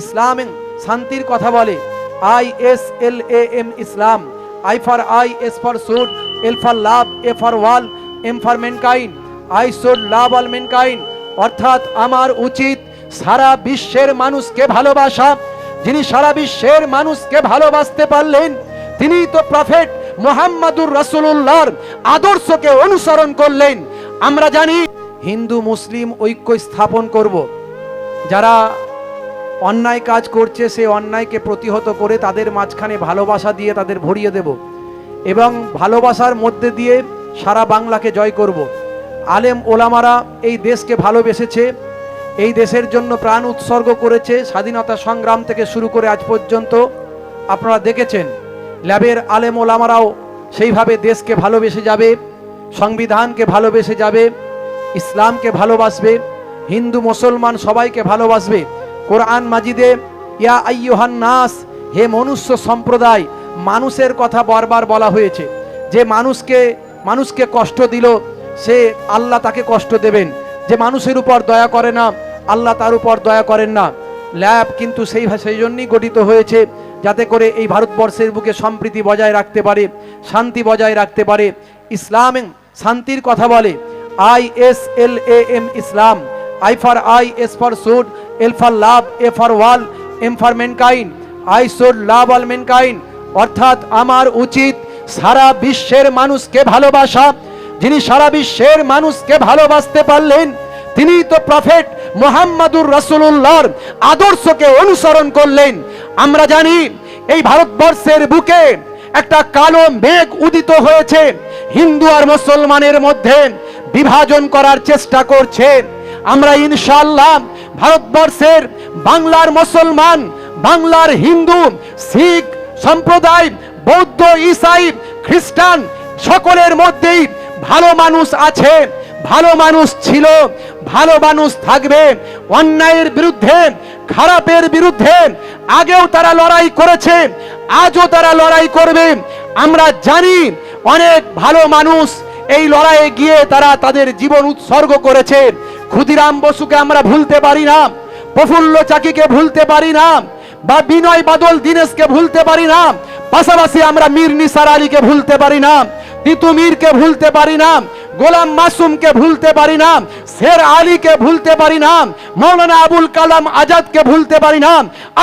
ইসলাম শান্তির কথা বলে। I S L A M Islam. I for I, S for should, L for love, A for all, M for mankind I should love all mankind অর্থাৎ আমার উচিত সারা বিশ্বের মানুষকে ভালোবাসা। যিনি সারা বিশ্বের মানুষকে ভালোবাসতে পারলেন, তিনি তো প্রফেট মোহাম্মদুর রসুল্লাহর আদর্শকে অনুসরণ করলেন। আমরা জানি হিন্দু, মুসলিম ঐক্য স্থাপন করব। যারা অন্যায় কাজ করছে সেই অন্যায়কে প্রতিহত করে তাদের মাঝখানে ভালোবাসা দিয়ে তাদের ভরিয়ে দেব এবং ভালোবাসার মধ্যে দিয়ে সারা বাংলাকে জয় করব। আলেম ওলামারা এই দেশকে ভালোবেসেছে, এই দেশের জন্য প্রাণ উৎসর্গ করেছে, স্বাধীনতা সংগ্রাম থেকে শুরু করে আজ পর্যন্ত আপনারা দেখেছেন, ল্যাবের আলেম ওলামারাও সেইভাবে দেশকে ভালোবেসে যাবে, সংবিধানকে ভালোবেসে যাবে, ইসলামকে ভালোবাসবে, হিন্দু, মুসলমান সবাইকে ভালোবাসবে। কোরআন মাজিদে, ইয়া আইয়ুহান নাস হে মনুষ্য সম্প্রদায়, মানুষের কথা বারবার বলা হয়েছে। যে মানুষকে মানুষকে কষ্ট দিল, সে আল্লাহ তাকে কষ্ট দেবেন। যে মানুষের উপর দয়া করে না, আল্লাহ তার উপর দয়া করেন না। ল্যাব কিন্তু সেই সেই জন্যই গঠিত হয়েছে, যাতে করে এই ভারতবর্ষের বুকে সম্প্রীতি বজায় রাখতে পারে, শান্তি বজায় রাখতে পারে। ইসলাম শান্তির কথা বলে, I S L A M Islam. I for I S for should L for love A for all M for mankind I should love all mankind অর্থাৎ আমার উচিত সারা বিশ্বের মানুষকে ভালোবাসা। যিনি সারা বিশ্বের মানুষকে ভালোবাসতে পারলেন, তিনি তো প্রফেট মোহাম্মদুর রসুল্লাহর আদর্শকে অনুসরণ করলেন। আমরা জানি এই ভারতবর্ষের বুকে একটা কালো মেঘ উদিত হয়েছে। হিন্দু আর মুসলমানের মধ্যে বিভাজন করার চেষ্টা করছে আমরা ইনশাল্লাহ ভারতবর্ষের বাংলার মুসলমান, বাংলার হিন্দু, শিখ সম্প্রদায়, বৌদ্ধ, ইসাই, খ্রিস্টান সকলের মধ্যেই ভালো মানুষ আছে, ভালো মানুষ ছিল, ভালো মানুষ থাকবে। অন্যায়ের বিরুদ্ধে, খারাপের বিরুদ্ধে আগেও তারা লড়াই করেছে, আজও তারা লড়াই করবে। আমরা জানি অনেক ভালো মানুষ এই লড়াইয়ে গিয়ে তারা তাদের জীবন উৎসর্গ করেছে। ক্ষুদিরাম বসুকে আমরা ভুলতে পারি না। প্রফুল্ল চাকিকে ভুলতে পারি না। বা বিনয় বাদল দীনেশকে ভুলতে পারি না। পাশাপাশি আমরা মীর নিসার আলীকে ভুলতে পারি না। তিতু মীরকে ভুলতে পারি না। গোলাম মাসুমকে ভুলতে পারি না, শের আলীকে ভুলতে পারি না, মৌলানা আবুল কালাম আজাদকে ভুলতে পারি না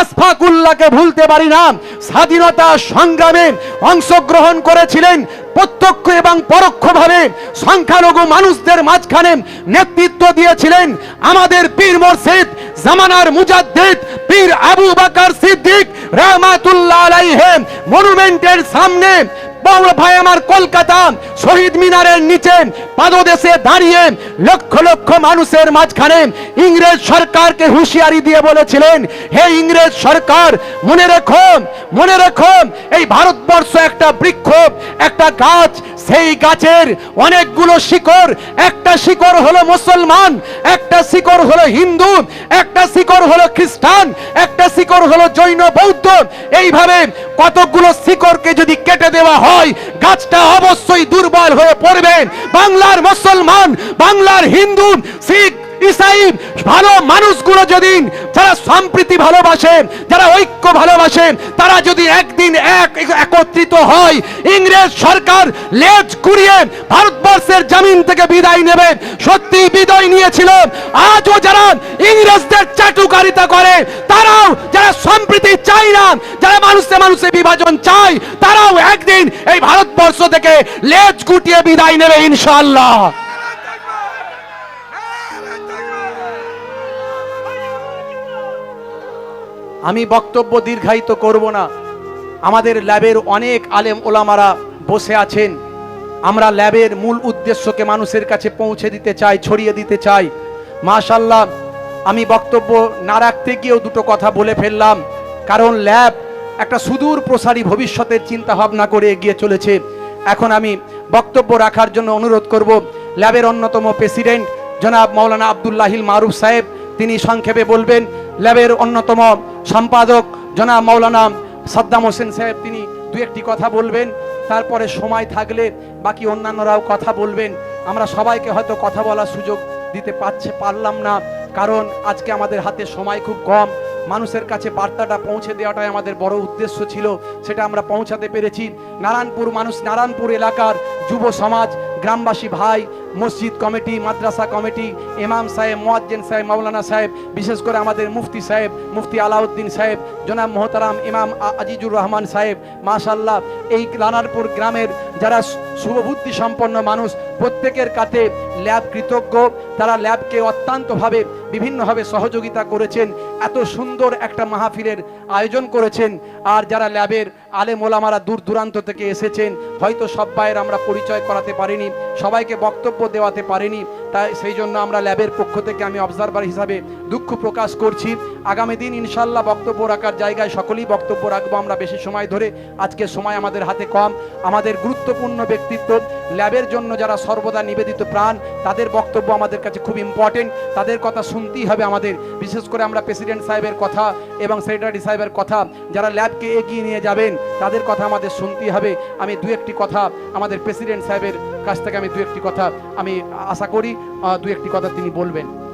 আসফাকুল্লাহকে ভুলতে পারি না, স্বাধীনতা সংগ্রামে অংশগ্রহণ করেছিলেন প্রত্যক্ষ এবং পরোক্ষভাবে সংখ্যালঘু মানুষদের মাঝখানে নেতৃত্ব দিয়েছিলেন আমাদের পীর মোর্শেদ জামানার মুজাদ্দিদ পীর আবু বাকার সিদ্দিক রহমাতুল্লাহ আলাইহে মনুমেন্টের সামনে বাংলা ভাই আমার কলকাতা শহীদ মিনারের নিচে পাদদেশে দাঁড়িয়ে লক্ষ লক্ষ মানুষের মাঝখানে ইংরেজ সরকারকে হুঁশিয়ারি দিয়ে বলেছিলেন, হে ইংরেজ সরকার, মনে রেখো মনে রেখো, এই ভারতবর্ষ একটা বৃক্ষ, একটা গাছ সেই গাছের অনেকগুলো শিকড়। একটা শিকড় হলো মুসলমান, একটা শিকড় হলো হিন্দু, একটা শিকড় হলো খ্রিস্টান, একটা শিকড় হলো জৈন বৌদ্ধ। এইভাবে কতগুলো শিকড়কে যদি কেটে দেওয়া হয়, গাছটা অবশ্যই দুর্বল হয়ে পড়বে। বাংলার মুসলমান, বাংলার হিন্দু শিখ ইসাই, ভালো মানুষগুলো যদি যারা সম্প্রীতি ভালোবাসে, যারা ঐক্য ভালোবাসে, তারা যদি একদিন এক, একত্রিত হয়, ইংরেজ সরকার লেজ কুড়িয়ে ভারতবর্ষের জমিন থেকে বিদায় নেবে। সত্যি বিদায় নিয়েছিল। আজও যারা ইংরেজদের চাটুকারিতা করে, তারাও যারা সম্প্রীতি চায় না, যারা মানুষে মানুষে বিভাজন চায়, তারাও একদিন এই ভারতবর্ষ থেকে লেজ কুটিয়ে বিদায় নেবে ইনশাআল্লাহ। আমি বক্তব্য দীর্ঘায়িত করব না। আমাদের ল্যাবের অনেক আলেম ওলামারা বসে আছেন। আমরা ল্যাবের মূল উদ্দেশ্যকে মানুষের কাছে পৌঁছে দিতে চাই, ছড়িয়ে দিতে চাই। মাশাল্লাহ আমি বক্তব্য না রাখতে গিয়েও দুটো কথা বলে ফেললাম। কারণ ল্যাব একটা সুদূর প্রসারী ভবিষ্যতের চিন্তা ভাবনা করে এগিয়ে চলেছে। এখন আমি বক্তব্য রাখার জন্য অনুরোধ করব, ল্যাবের অন্যতম প্রেসিডেন্ট জনাব মৌলানা আবদুল্লাহিল মারুফ সাহেব, তিনি সংক্ষেপে বলবেন, ল্যাবের অন্যতম সম্পাদক জনাব মৌলানা সাদ্দাম হোসেন সাহেব, তিনি দু একটি কথা বলবেন, তারপরে সময় থাকলে বাকি অন্যান্যরাও কথা বলবেন। আমরা সবাইকে হয়তো কথা বলার সুযোগ দিতে পারছে, পারলাম না, কারণ আজকে আমাদের হাতে সময় খুব কম। মানুষের কাছে বার্তাটা পৌঁছে দেওয়াটাই আমাদের বড় উদ্দেশ্য ছিল, সেটা আমরা পৌঁছাতে পেরেছি। নারায়ণপুর, মানুষ নারায়ণপুর এলাকার যুব সমাজ, গ্রামবাসী ভাই মসজিদ কমিটি, মাদ্রাসা কমিটি, ইমাম সাহেব, মোয়াজ্জেন সাহেব, মাওলানা সাহেব, বিশেষ করে আমাদের মুফতি সাহেব, মুফতি আলাউদ্দিন সাহেব, জনাব মোহতারাম ইমাম আজিজুর রহমান সাহেব মাশাল্লাহ এই লানারপুর গ্রামের যারা শুভবুদ্ধি সম্পন্ন মানুষ, প্রত্যেকের কাছে ল্যাব কৃতজ্ঞ। তারা ল্যাবকে অত্যন্তভাবে বিভিন্নভাবে সহযোগিতা করেছেন, এত সুন্দর একটা মাহফিলের আয়োজন করেছেন। আর যারা ল্যাবের আলে মোলামারা দূর দূরান্ত থেকে এসেছেন, হয়তো সব ভাইয়ের আমরা পরিচয় করাতে পারিনি, সবাইকে বক্তব্য দেওয়াতে পারিনি। তাই সেই জন্য আমরা ল্যাবের পক্ষ থেকে আমি অবজারভার হিসাবে দুঃখ প্রকাশ করছি। আগামী দিন ইনশাল্লাহ বক্তব্য রাখার জায়গায় সকলেই বক্তব্য রাখব। আমরা বেশি সময় ধরে আজকে সময় আমাদের হাতে কম। আমাদের গুরুত্বপূর্ণ ব্যক্তিত্ব, ল্যাবের জন্য যারা সর্বদা নিবেদিত প্রাণ, তাদের বক্তব্য আমাদের কাছে খুব ইম্পর্টেন্ট তাদের কথা শুনতেই হবে আমাদের। বিশেষ করে আমরা প্রেসিডেন্ট সাহেবের কথা এবং সেক্রেটারি সাহেবের কথা, যারা ল্যাবকে এগিয়ে নিয়ে যাবেন, তাদের কথা আমাদের শুনতেই হবে। আমি দু একটি কথা আমাদের প্রেসিডেন্ট সাহেবের কাছ থেকে আমি দু একটি কথা আমি আশা করি। দু একটি কথা তিনি বলবেন।